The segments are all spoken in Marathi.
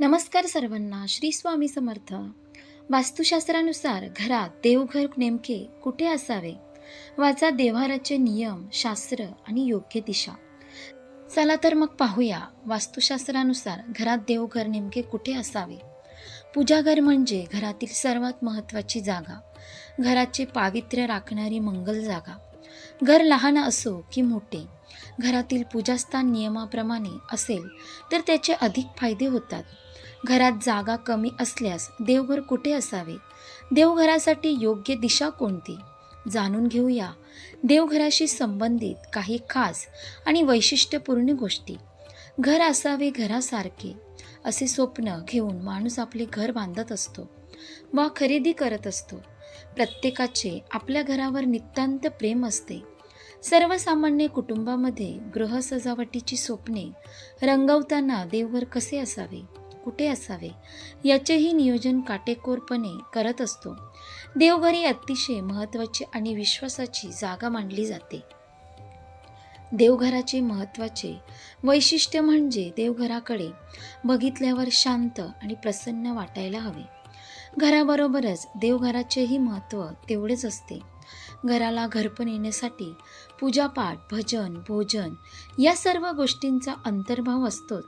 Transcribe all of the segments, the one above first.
नमस्कार सर्वांना श्री स्वामी समर्थ. वास्तुशास्त्रानुसार घरात देवघर नेमके कुठे असावे? वाचा देव्हाराचे नियम शास्त्र आणि योग्य दिशा. चला तर मग पाहूया वास्तुशास्त्रानुसार घरात देवघर नेमके कुठे असावे? पूजाघर म्हणजे घरातील सर्वात महत्त्वाची जागा. घराचे पावित्र्य राखणारी मंगल जागा. घर लहान असो की मोठे घरातील पूजास्थान नियमाप्रमाणे असेल तर त्याचे अधिक फायदे होतात. घरात जागा कमी असल्यास देवघर कुठे असावे? देवघरासाठी योग्य दिशा कोणती? जाणून घेऊया. देवघराशी संबंधित काही खास आणि वैशिष्ट्यपूर्ण गोष्टी. घर असावे घरासारखे असे स्वप्न घेऊन माणूस आपले घर बांधत असतो वा खरेदी करत असतो. प्रत्येकाचे आपल्या घरावर नितांत प्रेम असते. सर्वसामान्य कुटुंबामध्ये गृह सजावटीची स्वप्ने रंगवताना देवघर कसे असावे? कुठे असावे? याचेही नियोजन काटेकोरपणे करत असतो. देवघर ही अतिशय महत्त्वाची आणि विश्वासाची जागा मानली जाते. देवघराचे महत्त्वाचे वैशिष्ट्य म्हणजे देवघराकडे बघितल्यावर शांत आणि प्रसन्न वाटायला हवे. घराबरोबरच देवघराचेही महत्त्व तेवढेच असते. घराला घरपण येण्यासाठी पूजापाठ भजन भोजन या सर्व गोष्टींचा अंतर्भाव असतोच.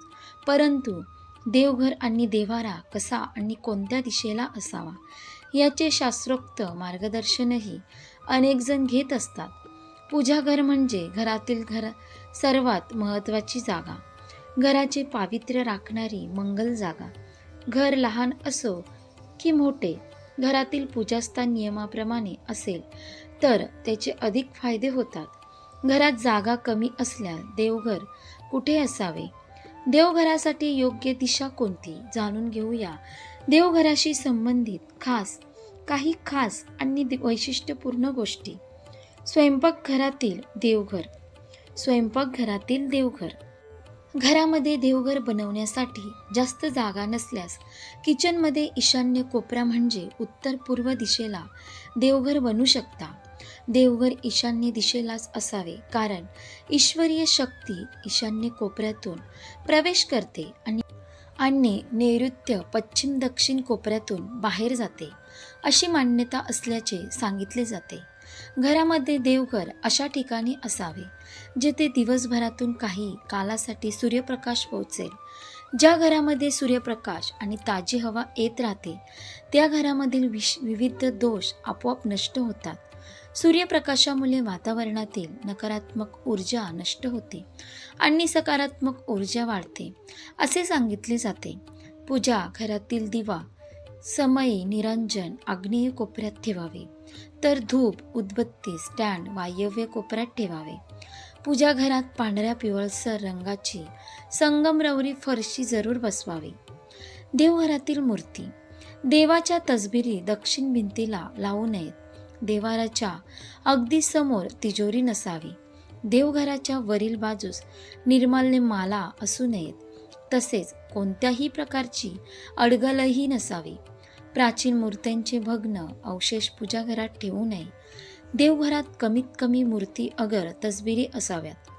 परंतु देवघर आणि देवारा कसा आणि कोणत्या दिशेला असावा याचे शास्त्रोक्त मार्गदर्शनही अनेकजण घेत असतात. पूजाघर म्हणजे घरातील घर सर्वात महत्त्वाची जागा. घराचे पावित्र्य राखणारी मंगल जागा. घर लहान असो की मोठे घरातील पूजास्थान नियमाप्रमाणे असेल तर त्याचे अधिक फायदे होतात. घरात जागा कमी असल्यास देवघर कुठे असावे? देवघरासाठी योग्य दिशा कोणती जाणून घेऊया. देवघराशी संबंधित खास काही खास आणि दि- वैशिष्ट्यपूर्ण गोष्टी. स्वयंपाकघरातील देवघर. स्वयंपाकघरातील देवघर. घरामध्ये देवघर बनवण्यासाठी जास्त जागा नसल्यास किचनमध्ये ईशान्य कोपरा म्हणजे उत्तर पूर्व दिशेला देवघर बनू शकता. देवघर ईशान्य दिशेलाच असावे. कारण ईश्वरीय शक्ती ईशान्य कोपऱ्यातून प्रवेश करते आणि आणि नैऋत्य पश्चिम दक्षिण कोपऱ्यातून बाहेर जाते. अशी मान्यता असल्याचे सांगितले जाते. घरामध्ये देवघर अशा ठिकाणी असावे जेथे दिवसभरातून काही कालासाठी सूर्यप्रकाश पोहोचेल. ज्या घरामध्ये सूर्यप्रकाश आणि ताजी हवा येत राहते त्या घरामधील विश विविध दोष आपोआप नष्ट होतात. सूर्यप्रकाशामुळे वातावरणातील नकारात्मक ऊर्जा नष्ट होते आणि सकारात्मक ऊर्जा वाढते असे सांगितले जाते. पूजा घरातील दिवा समयी निरंजन आग्नेय कोपऱ्यात ठेवावे. तर धूप उदबत्ती स्टँड वायव्य कोपऱ्यात ठेवावे. पूजा घरात पांढऱ्या पिवळसर रंगाची संगमरवरी फरशी जरूर बसवावी. देवघरातील मूर्ती. देवाच्या तसबिरी दक्षिण भिंतीला लावू नयेत. देवाराच्या अगदी समोर तिजोरी नसावी. देवघराच्या वरील बाजूस निर्माल्य माला असू नयेत. तसेच कोणत्याही प्रकारची अडगलही नसावी. प्राचीन मूर्त्यांचे भग्न अवशेष पूजाघरात ठेवू नये. देवघरात कमीत कमी मूर्ती अगर तसबिरी असाव्यात.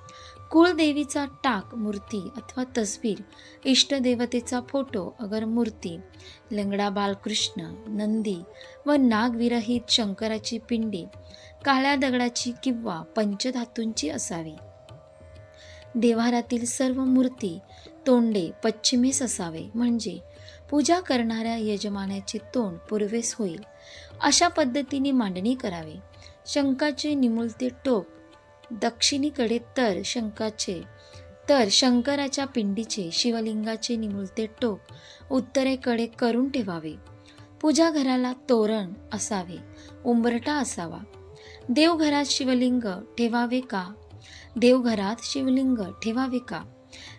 कुळदेवीचा टाक मूर्ती अथवा तस्वीर इष्टदेवतेचा फोटो अगर मूर्ती लंगडा बालकृष्ण नंदी व नागविरहित शंकराची पिंडी काळ्या दगडाची किंवा पंचधातूंची असावी. देवारातील सर्व मूर्ती तोंडे पश्चिमेस असावे म्हणजे पूजा करणाऱ्या यजमानाचे तोंड पूर्वेस होईल. अशा पद्धतीने मांडणी करावी. शंकाचे निमुळते टोक दक्षिणीकडे तर शंकाचे तर शंकराच्या पिंडीचे शिवलिंगाचे निमुळते टोक उत्तरेकडे करून ठेवावे. पूजा घराला तोरण असावे उंबरटा असावा. देवघरात शिवलिंग ठेवावे का? देवघरात शिवलिंग ठेवावे का?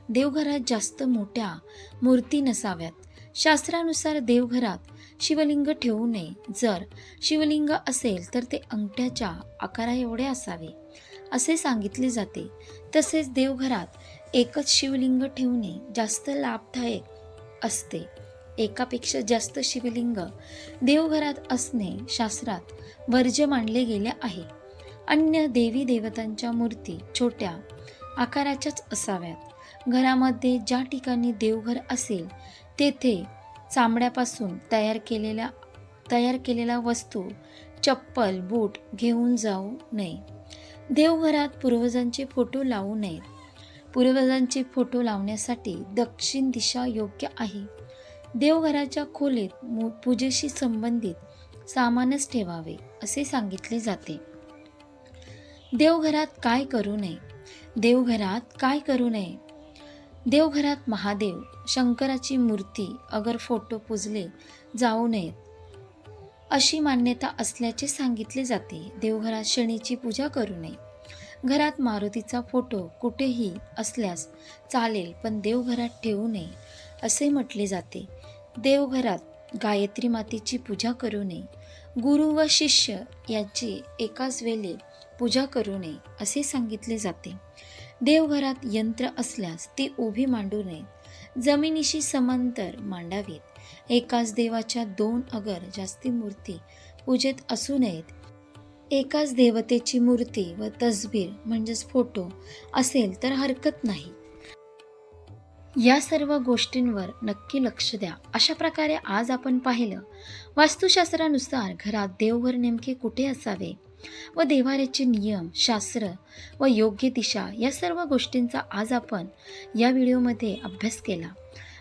देवघरात जास्त मोठ्या मूर्ती नसाव्यात. शास्त्रानुसार देवघरात शिवलिंग ठेवू नये. जर शिवलिंग असेल तर ते अंगठ्याच्या आकारा एवढे असावे. असे सांगितले जाते. तसेच देवघरात एकच शिवलिंग ठेवणे जास्त लाभदायक असते. एकापेक्षा जास्त शिवलिंग देवघरात असणे शास्त्रात वर्ज्य मानले गेले आहे. अन्य देवी देवतांच्या मूर्ती छोट्या आकाराच्याच असाव्यात. घरामध्ये ज्या ठिकाणी देवघर असेल तेथे चामड्यापासून तयार केलेल्या तयार केलेल्या वस्तू चप्पल बूट घेऊन जाऊ नये. देवघरात पूर्वजांचे फोटो लावू नयेत. पूर्वजांचे फोटो लावण्यासाठी दक्षिण दिशा योग्य आहे. देवघराच्या खोलीत मू पूजेशी संबंधित सामानच ठेवावे असे सांगितले जाते. देवघरात काय करू नये? देवघरात काय करू नये? देवघरात महादेव शंकराची मूर्ती अगर फोटो पुजले जाऊ नयेत. अशी मान्यता असल्याचे सांगितले जाते. देवघरात शनीची पूजा करू नये. घरात मारुतीचा फोटो कुठेही असल्यास चालेल पण देवघरात ठेवू नये असे म्हटले जाते. देवघरात गायत्री मातेची पूजा करू नये. गुरु व शिष्य यांची एकाच वेळी पूजा करू नये असे सांगितले जाते. देवघरात यंत्र असल्यास ती उभी मांडू नये. जमिनीशी समांतर मांडावीत. एकाच देवाच्या दोन अगर जास्ती मूर्ती पूजेत असू नयेत. एकाच देवतेची मूर्ती व तसबीर म्हणजेच फोटो असेल तर हरकत नाही. या सर्व गोष्टींवर नक्की लक्ष द्या. अशा प्रकारे आज आपण पाहिलं वास्तुशास्त्रानुसार घरात देवघर नेमके कुठे असावे व देवाऱ्याचे नियम शास्त्र व योग्य दिशा या सर्व गोष्टींचा आज आपण या व्हिडिओमध्ये अभ्यास केला.